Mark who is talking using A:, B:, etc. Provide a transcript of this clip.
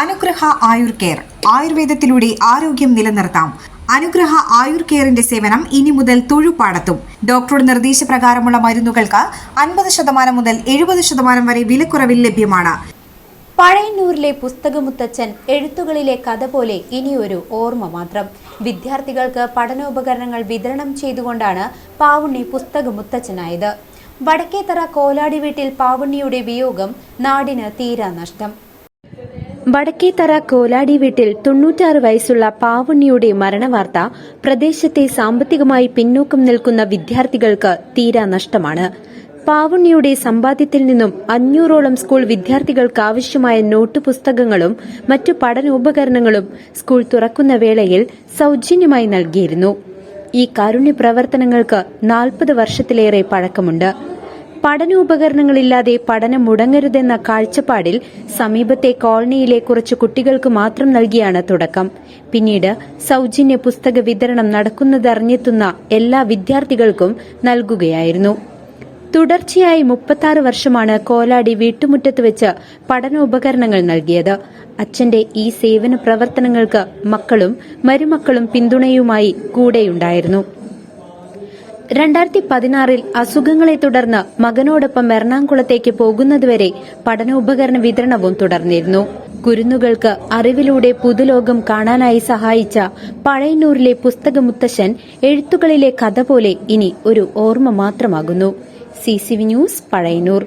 A: അനുഗ്രഹ ആയുർ കെയർ. ആയുർവേദത്തിലൂടെ ആരോഗ്യം നിലനിർത്താം. അനുഗ്രഹ ആയുർ കെയറിന്റെ സേവനം ഇനി മുതൽ തൊഴുപാടത്തും. ഡോക്ടറുടെ നിർദ്ദേശപ്രകാരമുള്ള മരുന്നുകൾക്ക് അൻപത് ശതമാനം മുതൽ എഴുപത് ശതമാനം വരെ വിലക്കുറവിൽ ലഭ്യമാണ്.
B: പഴയന്നൂരിലെ പുസ്തകമുത്തച്ഛൻ എഴുത്തുകളിലെ കഥ പോലെ ഇനിയൊരു ഓർമ്മ മാത്രം. വിദ്യാർത്ഥികൾക്ക് പഠനോപകരണങ്ങൾ വിതരണം ചെയ്തുകൊണ്ടാണ് പാവുണ്ണി പുസ്തകമുത്തച്ഛനായത്. വടക്കേത്തറ കോലാടി വീട്ടിൽ പാവുണ്ണിയുടെ വിയോഗം നാടിന് തീരാ നഷ്ടം. വടക്കേത്തറ കോലാടി വീട്ടിൽ തൊണ്ണൂറ്റാറ് വയസ്സുള്ള പാവുണ്ണിയുടെ മരണവാർത്ത പ്രദേശത്തെ സാമ്പത്തികമായി പിന്നോക്കം നിൽക്കുന്ന വിദ്യാർത്ഥികൾക്ക് തീരാ നഷ്ടമാണ്. പാവുണ്ണിയുടെ സമ്പാദ്യത്തിൽ നിന്നും അഞ്ഞൂറോളം സ്കൂൾ വിദ്യാർത്ഥികൾക്ക് ആവശ്യമായ നോട്ട് പുസ്തകങ്ങളും മറ്റു പഠനോപകരണങ്ങളും സ്കൂൾ തുറക്കുന്ന വേളയിൽ സൌജന്യമായി നൽകിയിരുന്നു. ഈ കാരുണ്യ പ്രവർത്തനങ്ങൾക്ക് നാൽപ്പത് വർഷത്തിലേറെ പഴക്കമുണ്ട്. പഠനോപകരണങ്ങളില്ലാതെ പഠനം മുടങ്ങരുതെന്ന കാഴ്ചപ്പാടിൽ സമീപത്തെ കോളനിയിലെ കുറച്ച് കുട്ടികൾക്ക് മാത്രം നൽകിയാണ് തുടക്കം. പിന്നീട് സൌജന്യ പുസ്തക വിതരണം നടക്കുന്നതറിഞ്ഞെത്തുന്ന എല്ലാ വിദ്യാർത്ഥികൾക്കും നൽകുകയായിരുന്നു. തുടർച്ചയായി മുപ്പത്താറ് വർഷമാണ് കോലാടി വീട്ടുമുറ്റത്ത് വെച്ച് പഠനോപകരണങ്ങൾ നൽകിയത്. അച്ഛന്റെ ഈ സേവന പ്രവർത്തനങ്ങൾക്ക് മക്കളും മരുമക്കളും പിന്തുണയുമായി കൂടെയുണ്ടായിരുന്നു. രണ്ടായിരത്തി പതിനാറിൽ അസുഖങ്ങളെ തുടർന്ന് മകനോടൊപ്പം എറണാകുളത്തേക്ക് പോകുന്നതുവരെ പഠനോപകരണ വിതരണവും തുടർന്നിരുന്നു. കുരുന്നുകൾക്ക് അറിവിലൂടെ പുതുലോകം കാണാനായി സഹായിച്ച പഴയന്നൂരിലെ പുസ്തകമുത്തശ്ശൻ എഴുത്തുകളിലെ കഥ പോലെ ഇനി ഒരു ഓർമ്മ മാത്രമാകുന്നു. C News Pazhayannur.